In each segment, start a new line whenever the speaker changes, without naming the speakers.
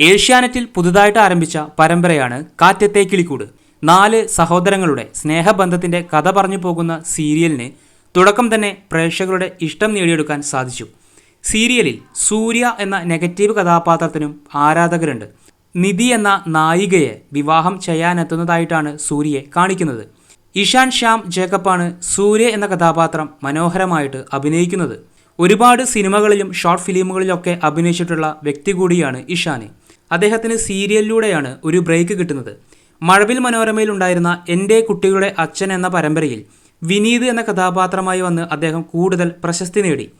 ഏഷ്യാനെറ്റിൽ പുതുതായിട്ട് ആരംഭിച്ച പരമ്പരയാണ് കാറ്റത്തെ കിളിക്കൂട്. നാല് സഹോദരങ്ങളുടെ സ്നേഹബന്ധത്തിന്റെ കഥ പറഞ്ഞു പോകുന്ന സീരിയലിന് തുടക്കം തന്നെ പ്രേക്ഷകരുടെ ഇഷ്ടം നേടിയെടുക്കാൻ സാധിച്ചു. സീരിയലിൽ സൂര്യ എന്ന നെഗറ്റീവ് കഥാപാത്രത്തിനും ആരാധകരുണ്ട്. നിധി എന്ന നായികയെ വിവാഹം ചെയ്യാനെത്തുന്നതായിട്ടാണ് സൂര്യയെ കാണിക്കുന്നത്. ഇഷാൻ ശ്യാം ജേക്കബാണ് സൂര്യ എന്ന കഥാപാത്രം മനോഹരമായിട്ട് അഭിനയിക്കുന്നത്. ഒരുപാട് സിനിമകളിലും ഷോർട്ട് ഫിലിമുകളിലൊക്കെ അഭിനയിച്ചിട്ടുള്ള വ്യക്തി കൂടിയാണ് ഇഷാന്. അദ്ദേഹത്തിന് സീരിയലിലൂടെയാണ് ഒരു ബ്രേക്ക് കിട്ടുന്നത്. മഴവിൽ മനോരമയിൽ ഉണ്ടായിരുന്ന എന്റെ കുട്ടികളുടെ അച്ഛൻ എന്ന പരമ്പരയിൽ വിനീത് എന്ന കഥാപാത്രമായി വന്ന് അദ്ദേഹം കൂടുതൽ പ്രശസ്തി നേടി.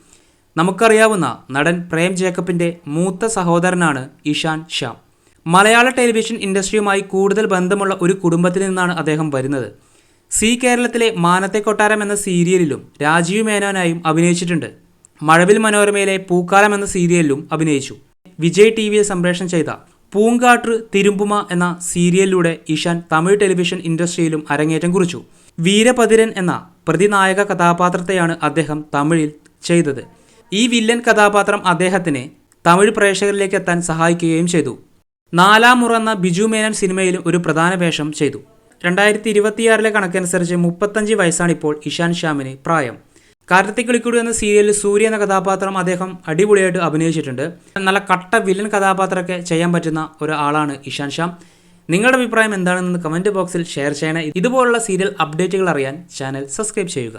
നമുക്കറിയാവുന്ന നടൻ പ്രേം ജേക്കബിന്റെ മൂത്ത സഹോദരനാണ് ഇഷാൻ ശ്യാം. മലയാള ടെലിവിഷൻ ഇൻഡസ്ട്രിയുമായി കൂടുതൽ ബന്ധമുള്ള ഒരു കുടുംബത്തിൽ നിന്നാണ് അദ്ദേഹം വരുന്നത്. സി കേരളത്തിലെ മാനത്തെ കൊട്ടാരം എന്ന സീരിയലിലും രാജീവ് മേനോനായും അഭിനയിച്ചിട്ടുണ്ട്. മഴവിൽ മനോരമയിലെ പൂക്കാലം എന്ന സീരിയലിലും അഭിനയിച്ചു. വിജയ് ടി വിയെ സംപ്രേഷണം ചെയ്ത പൂങ്കാട്ട് തിരുമ്പുമ എന്ന സീരിയലിലൂടെ ഇഷാൻ തമിഴ് ടെലിവിഷൻ ഇൻഡസ്ട്രിയിലും അരങ്ങേറ്റം കുറിച്ചു. വീരപതിരൻ എന്ന പ്രതിനായക കഥാപാത്രത്തെയാണ് അദ്ദേഹം തമിഴിൽ ചെയ്തത്. ഈ വില്ലൻ കഥാപാത്രം അദ്ദേഹത്തിന് തമിഴ് പ്രേക്ഷകരിലേക്ക് എത്താൻ സഹായിക്കുകയും ചെയ്തു. നാലാം മുറ എന്ന ബിജു മേനൻ സിനിമയിലും ഒരു പ്രധാന വേഷം ചെയ്തു. രണ്ടായിരത്തി ഇരുപത്തിയാറിലെ കണക്കനുസരിച്ച് മുപ്പത്തഞ്ച് വയസ്സാണിപ്പോൾ ഇഷാൻ ശ്യാമിന് പ്രായം. കാരത്തെ കിളിക്കൂട് എന്ന സീരിയലിൽ സൂര്യ എന്ന കഥാപാത്രം അദ്ദേഹം അടിപൊളിയായിട്ട് അഭിനയിച്ചിട്ടുണ്ട്. നല്ല കട്ട വില്ലൻ കഥാപാത്രമൊക്കെ ചെയ്യാൻ പറ്റുന്ന ഒരാളാണ് ഇഷാൻ ഷാം. നിങ്ങളുടെ അഭിപ്രായം എന്താണെന്ന് കമന്റ് ബോക്സിൽ ഷെയർ ചെയ്യണേ. ഇതുപോലുള്ള സീരിയൽ അപ്ഡേറ്റുകൾ അറിയാൻ ചാനൽ സബ്സ്ക്രൈബ് ചെയ്യുക.